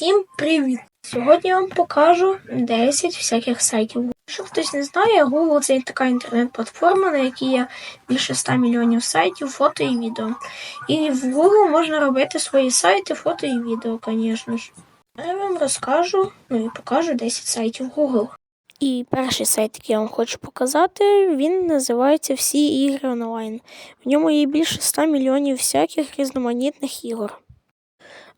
Всім привіт! Сьогодні я вам покажу 10 всяких сайтів. Якщо хтось не знає, Google це така інтернет-платформа, на якій є більше 100 мільйонів сайтів, фото і відео. І в Google можна робити свої сайти, фото і відео, звісно ж. Я вам розкажу, ну і покажу 10 сайтів Google. І перший сайт, який я вам хочу показати, він називається Всі ігри онлайн. В ньому є більше 100 мільйонів всяких різноманітних ігор.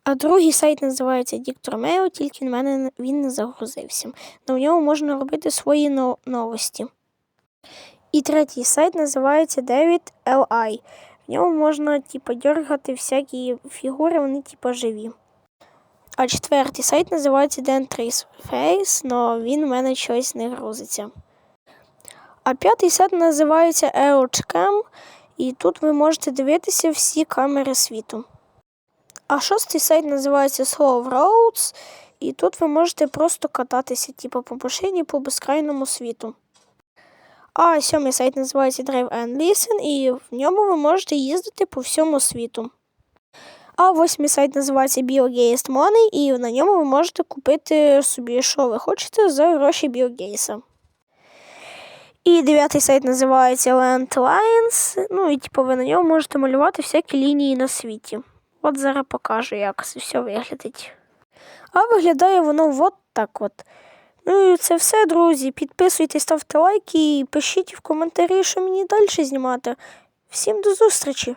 А другий сайт називається Mail, тільки в мене він не загрузився. На ньому можна робити свої новості. І третій сайт називається David LI. В ньому можна типу, дергати всякі фігури, вони типу, живі. А четвертий сайт називається Dentrace Face, але він в мене щось не грузиться. А п'ятий сайт називається EOCam, і тут ви можете дивитися всі камери світу. А шостий сайт називається Slow Roads, і тут ви можете просто кататися, типу, по машині по безкрайному світу. А сьомий сайт називається Drive and Listen, і в ньому ви можете їздити по всьому світу. А восьмий сайт називається BioGaze Money, і на ньому ви можете купити собі, що ви хочете за гроші BioGaze. І дев'ятий сайт називається Landlines, ну і типу, ви на ньому можете малювати всякі лінії на світі. От зараз покажу, як все виглядить. А виглядає воно от так от. Ну і це все, друзі. Підписуйтесь, ставте лайки і пишіть в коментарі, що мені далі знімати. Всім до зустрічі!